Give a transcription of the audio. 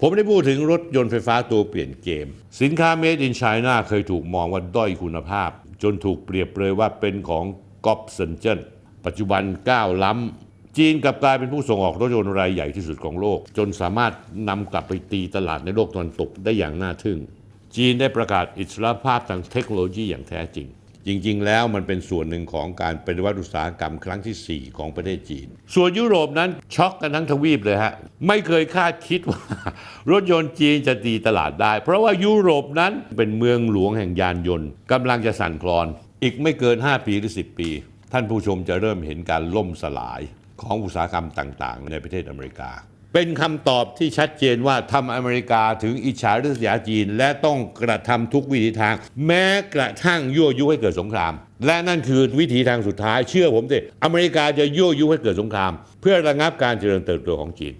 ผมได้พูดถึงรถยนต์ไฟฟ้าตัวเปลี่ยนเกม สินค้า Made in China เคยถูกมองว่าด้อยคุณภาพ จนถูกเปรียบเลยว่าเป็นของก๊อปเซนเจนปัจจุบันก้าวล้ำ จีนกลับกลายเป็นผู้ส่งออกรถยนต์รายใหญ่ที่สุดของโลก จนสามารถนำกลับไปตีตลาดในโลกตะวันตกได้อย่างน่าทึ่ง จีนได้ประกาศอิสรภาพทางเทคโนโลยีอย่างแท้จริง จริง ๆ แล้วมันเป็นส่วนหนึ่งของการปฏิวัติอุตสาหกรรมครั้งทีสี่ 4 ของประเทศจีน ส่วนยุโรปนั้นช็อกกันทั้งทวีปเลยฮะ ไม่เคยคาดคิดว่า รถยนต์จีนจะตีตลาดได้ เพราะว่ายุโรปนั้นเป็นเมืองหลวงแห่งยานยนต์กำลังจะสั่นคลอน อีกไม่เกิน 5 ปีหรือ 10 ปี ท่านผู้ชมจะเริ่มเห็นการล่มสลายของอุตสาหกรรมต่าง ๆ ในประเทศอเมริกา เป็นคำตอบที่ชัดเจนว่าทำอเมริกาถึงอิจฉาริษยาจีน และต้องกระทำทุกวิถีทาง แม้กระทั่งยั่วยุให้เกิดสงคราม และนั่นคือวิธีทางสุดท้ายเชื่อผมสิอเมริกาจะยั่วยุให้เกิดสงคราม เพื่อระงับการเจริญเติบโตของจีน